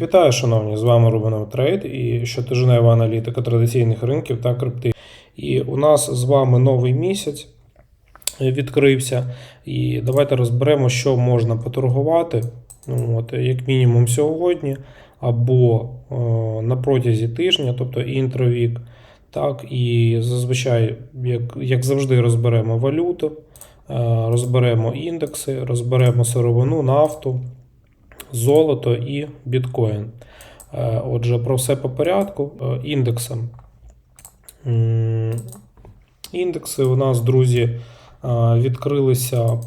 Вітаю, шановні! З вами Рубанов Трейд і щотижнева аналітика традиційних ринків та крипти. І у нас з вами новий місяць відкрився. І давайте розберемо, що можна поторгувати. Ну, От, як мінімум сьогодні, або е, на протязі тижня, тобто інтровік. Так, і зазвичай, як, як завжди, розберемо валюту, е, розберемо індекси, розберемо сировину, нафту, золото і біткоін. Е, Отже, про все по порядку. Е, Індексам. Індекси у нас, друзі, е, відкрилися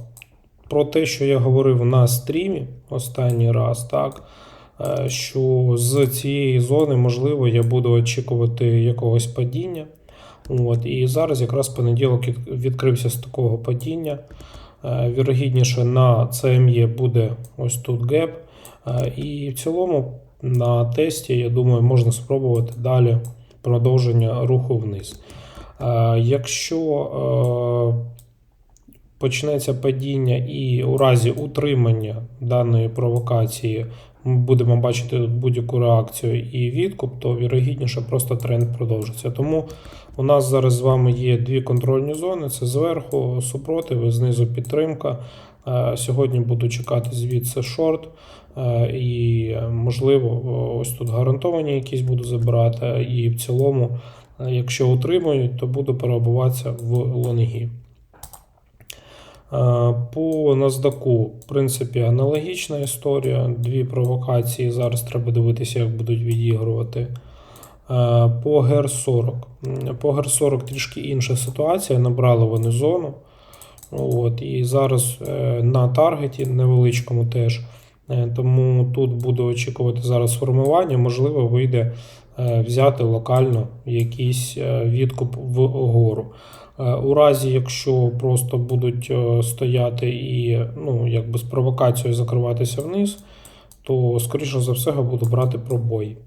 про те, що я говорив на стрімі останній раз, так. Що з цієї зони, можливо, я буду очікувати якогось падіння. От, і зараз якраз понеділок відкрився з такого падіння. Вірогідніше на CME буде ось тут геп. І в цілому на тесті, я думаю, можна спробувати далі продовження руху вниз. Якщо почнеться падіння і у разі утримання даної провокації ми будемо бачити будь-яку реакцію і відкуп, то вірогідніше просто тренд продовжиться. Тому у нас зараз з вами є дві контрольні зони: це зверху супротив, знизу підтримка. Е, Сьогодні буду чекати звідси шорт. Е, І можливо, ось тут гарантовані якісь буду забирати. І в цілому, е, якщо утримують, то буду перебуватися в лонгі. Е, По NASDAQ, в принципі, аналогічна історія. Дві провокації. Зараз треба дивитися, як будуть відігрувати. Е, По GER40. По GER40 трішки інша ситуація. Набрали вони зону. От, і зараз е, на таргеті невеличкому теж. Тому тут буду очікувати зараз формування. Можливо, вийде взяти локально якийсь відкуп вгору. Е, У разі, якщо просто будуть е, стояти і ну, якби з провокацією закриватися вниз, то, скоріше за все, я буду брати пробої.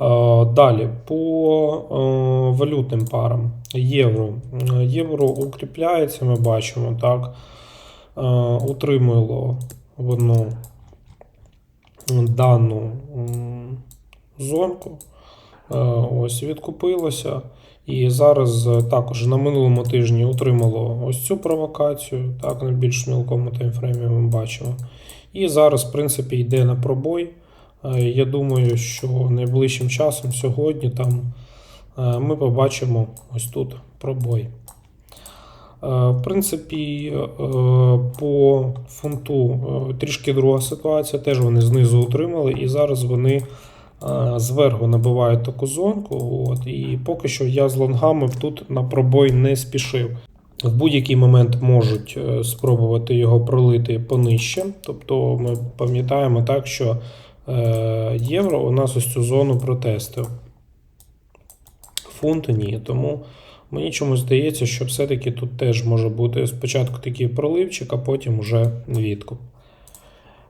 Е, Далі по валютним парам. Євро. Євро укріпляється, ми бачимо, так. Утримало воно дану зонку. Ось відкупилося. І зараз е, також на минулому тижні утримало ось цю провокацію, так, на більш мілкому таймфреймі ми бачимо. І зараз, в принципі, йде на пробой. Е, Я думаю, що найближчим часом сьогодні там е, ми побачимо ось тут пробой. В принципі, по фунту трішки друга ситуація. Теж вони знизу утримали, і зараз вони зверху набивають таку зонку. От, і поки що я з лонгами тут на пробой не спішив. В будь-який момент можуть е, спробувати його пролити понижче. Тобто ми пам'ятаємо так, що е, євро у нас ось цю зону протестив. Фунт ні. Тому мені чомусь здається, що все-таки тут теж може бути спочатку такий проливчик, а потім вже відкуп.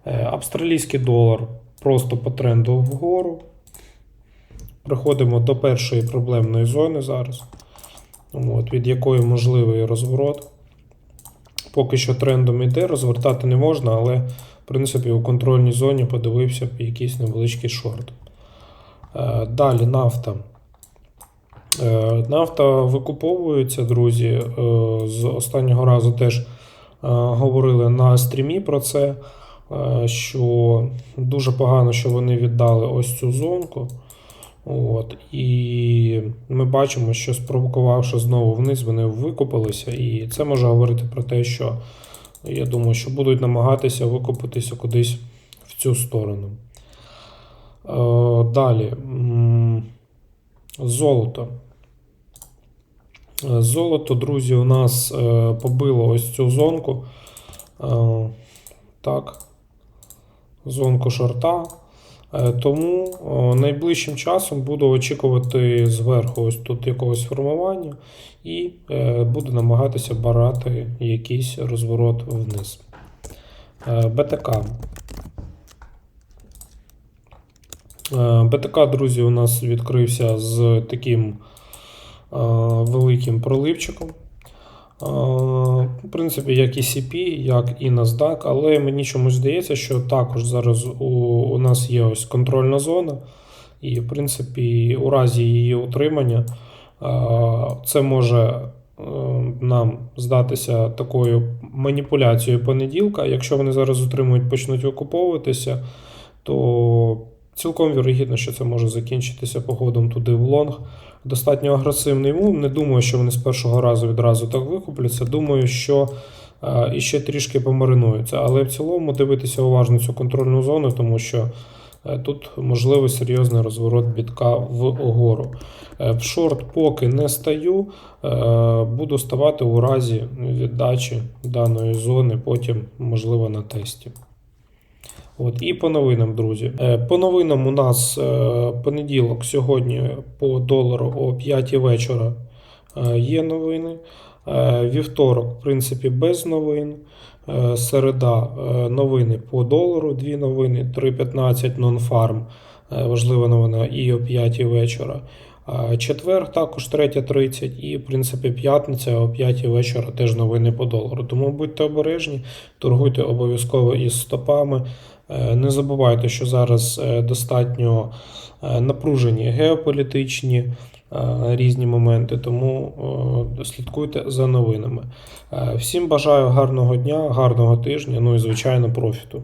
Е, Австралійський долар просто по тренду вгору. Приходимо до першої проблемної зони зараз, от, від якої можливий розворот. Поки що трендом іде, розвертати не можна, але в принципі у контрольній зоні подивився б якийсь невеличкий шорт. Е, Далі нафта. Е, Нафта викуповується, друзі. Е, З останнього разу теж говорили на стрімі про це, що дуже погано, що вони віддали ось цю зонку. От, і ми бачимо, що спровокувавши знову вниз, вони викупилися. І це може говорити про те, що я думаю, що будуть намагатися викупитися кудись в цю сторону. Е, Далі. Золото. Е, Золото, друзі, у нас е, побило ось цю зонку. Е, Так. Зонку шорта. Е, Тому найближчим часом буду очікувати зверху ось тут якогось формування і е, буду намагатися брати якийсь розворот вниз. Е, БТК. БТК, друзі, у нас відкрився з таким великим проливчиком. В принципі, як і CP, як і NASDAQ, але мені чомусь здається, що також зараз у, у нас є ось контрольна зона, і, в принципі, у разі її утримання це може е, нам здатися такою маніпуляцією понеділка. Якщо вони зараз утримують, почнуть окуповуватися, то цілком вірогідно, що це може закінчитися походом туди в лонг. Достатньо агресивний мув. Не думаю, що вони з першого разу відразу так викупляться. Думаю, що е, іще трішки помаринуються. Але в цілому дивитися уважно цю контрольну зону, тому що е, тут можливий серйозний розворот бітка вгору. Е, В шорт поки не стаю, буду ставати у разі віддачі даної зони, потім, можливо, на тесті. От, і по новинам, друзі. Е, По новинам у нас е, понеділок сьогодні по долару о 5 вечора е, є новини. Вівторок, в принципі, без новин. Середа новини по долару, дві новини, 3.15 нонфарм. Важлива новина і о 5 вечора. Четвер також 3.30 і, в принципі, п'ятниця о 5 вечора теж новини по долару. Тому будьте обережні, торгуйте обов'язково із стопами. Е, Не забувайте, що зараз е, достатньо е, напружені геополітичні різні моменти, тому слідкуйте за новинами. Всім бажаю гарного дня, гарного тижня, ну і звичайно профіту.